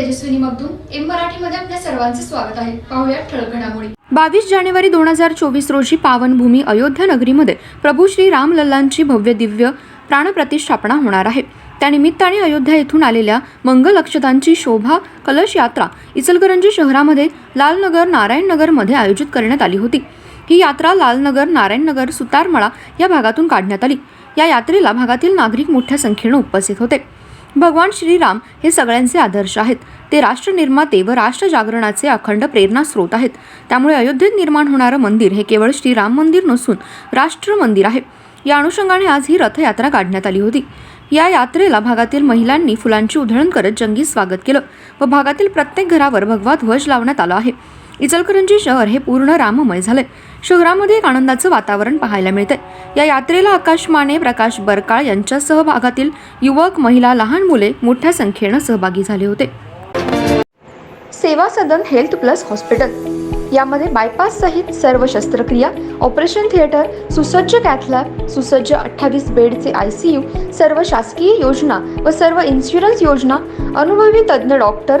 Tejaswini Magdum M मराठीमध्ये आपल्या सर्वांचे स्वागत आहे. पाहूया ठळक घडामोडी. बावीस जानेवारी दोन हजार चोवीस रोजी पावनभूमी अयोध्या नगरीमध्ये प्रभू श्री रामलल्लांची भव्य दिव्य प्राणप्रतिष्ठापना होणार आहे. त्यानिमित्ताने अयोध्या येथून आलेल्या मंगल अक्षतांची शोभा कलश यात्रा इचलकरंजी शहरामध्ये लालनगर नारायणनगरमध्ये आयोजित करण्यात आली होती. ही यात्रा लालनगर नारायणनगर सुतारमळा या भागातून काढण्यात आली. या यात्रेला भागातील नागरिक मोठ्या संख्येनं उपस्थित होते. भगवान श्रीराम हे सगळ्यांचे आदर्श आहेत. ते राष्ट्र निर्माते व राष्ट्र जागरणाचे अखंड प्रेरणा स्रोत आहेत. त्यामुळे अयोध्येत निर्माण होणारं मंदिर हे केवळ श्रीराम मंदिर नसून राष्ट्र मंदिर आहे. या अनुषंगाने आज ही रथयात्रा काढण्यात आली होती. या यात्रेला भागातील महिलांनी फुलांची उधळण करत जंगी स्वागत केलं व भागातील प्रत्येक घरावर भगवा ध्वज लावण्यात आला आहे. इचलकरंजी शहर हे पूर्ण राममय झालंय. शहरामध्ये एक आनंदाचं वातावरण पाहायला मिळतंय. या यात्रेला आकाश माने प्रकाश बरकाळ यांच्या सहभागातील युवक महिला लहान मुले मोठ्या संख्येनं सहभागी झाले होते. Seva Sadan health plus hospital. यामध्ये बायपास सहित सर्व शस्त्रक्रिया ऑपरेशन थिएटर सुसज्ज कॅथलॅब सुसज्ज अठ्ठावीस बेडचे आय सी यू सर्व शासकीय योजना व सर्व इन्शुरन्स योजना अनुभवी तज्ज्ञ doctor